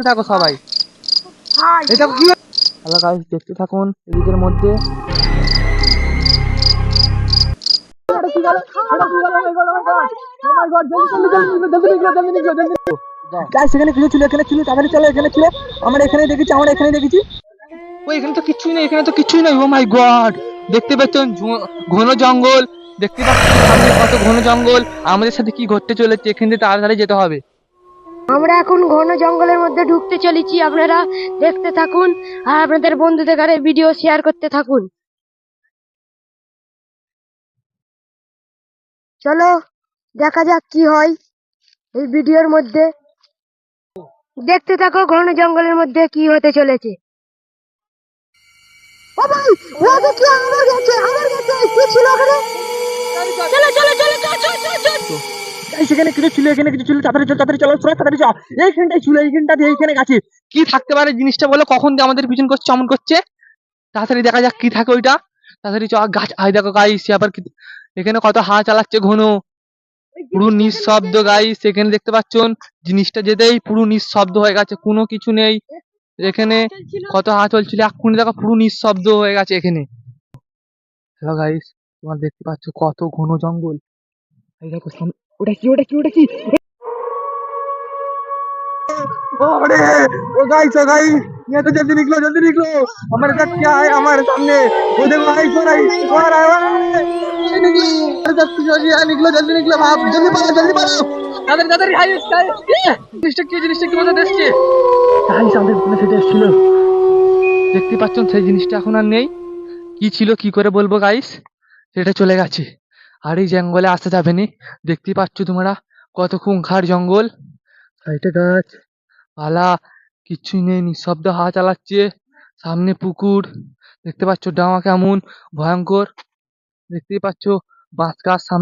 দেখতে থাকো সবাই। এটা কি? হ্যালো গাইস দেখতে থাকুন এদিকের মধ্যে। গাইস সেখানে কিছু ছিল এখানে ছিল তাড়াতাড়ি চলো এখানে ছিল। আমরা এখানে দেখেছি আমরা এখানে দেখেছি। ওই এখানে তো কিছুই নেই এখানে তো কিছুই নেই ও মাই গড দেখতে পাচ্ছেন ঘন জঙ্গল দেখতে পাচ্ছেন সামনে কত ঘন জঙ্গল আমাদের সাথে কি ঘটতে চলেছে এখান থেকে তাড়াতাড়ি যেতে হবে। আমরা এখন ঘন জঙ্গলের মধ্যে ঢুকতে চলেছি আপনারা দেখতে থাকুন আর আপনাদের বন্ধুদের কাছে ভিডিও শেয়ার করতে থাকুন। চলো দেখা যাক কি হয় এই ভিডিওর মধ্যে। দেখতে থাকো ঘন জঙ্গলের মধ্যে কি হতে চলেছে। ও ভাই ও দেখি আমার গেছে আমার গেছে কি ছিল ওখানে? চলো চলো চলো চলো চলো চলো। সেখানে কিছু ছিল, এখানে কিছু ছিল, তাড়াতাড়ি চল, তাড়াতাড়ি চলো, সবাই তাড়াতাড়ি চল। এইখানটাই ছিল এইখানটাতে এইখানে গাছে। কি থাকতে পারে জিনিসটা বলো? কখন আমাদের পিছন করছে, অমন করছে? তাড়াতাড়ি দেখা যাক কি থাকে ওইটা। তাড়াতাড়ি চ গাছ আই দেখো গাইস আবার কি এখানে কত হাওয়া চালাচ্ছে ঘন। পুরো নিঃশব্দ গাইস এখানে দেখতে পাচ্ছেন জিনিসটা যেতেই পুরো নিঃশব্দ হয়ে গেছে, কোনো কিছু নেই। এখানে কত হাওয়া চলছিল, এক্ষুনি দেখো পুরো নিঃশব্দ হয়ে গেছে এখানে। হ্যালো গাইস তোমার দেখতে পাচ্ছ কত ঘন জঙ্গল। এই দেখো ওটা কি ওটা কি ওটা কি अरे ओ गाइस ओ गाइस ये तो जल्दी निकलो जल्दी निकलो हमारे साथ क्या है हमारे सामने वो देखो गाइस हो रहा है हो रहा है हमारे साथ कुछ हो गया निकलो जल्दी निकलो आप जल्दी पालो जल्दी पालो তাদের তাদের হাই স্কাই জিনিসটা কি জিনিসটা কি মজা দেখছে गाइस আমাদের পিছনে সেটা ছিল দেখতে পাচ্ছেন সেই জিনিসটা এখন আর নেই কি ছিল কি করে বলবো গাইস সেটা চলে গেছে আর এই জঙ্গলে আসতে যাবে নি দেখতেই পাচ্ছ তোমরা, কত খুঁখার জঙ্গল। সাইডে গাছ পালা কিচ্ছুই নেই, নিঃশব্দ হাওয়া চালাচ্ছে, সামনে পুকুর। দেখতে পাচ্ছ ডাঙা কেমন, ভয়ঙ্কর। দেখতেই পাচ্ছ বাঁশ গাছ সামনে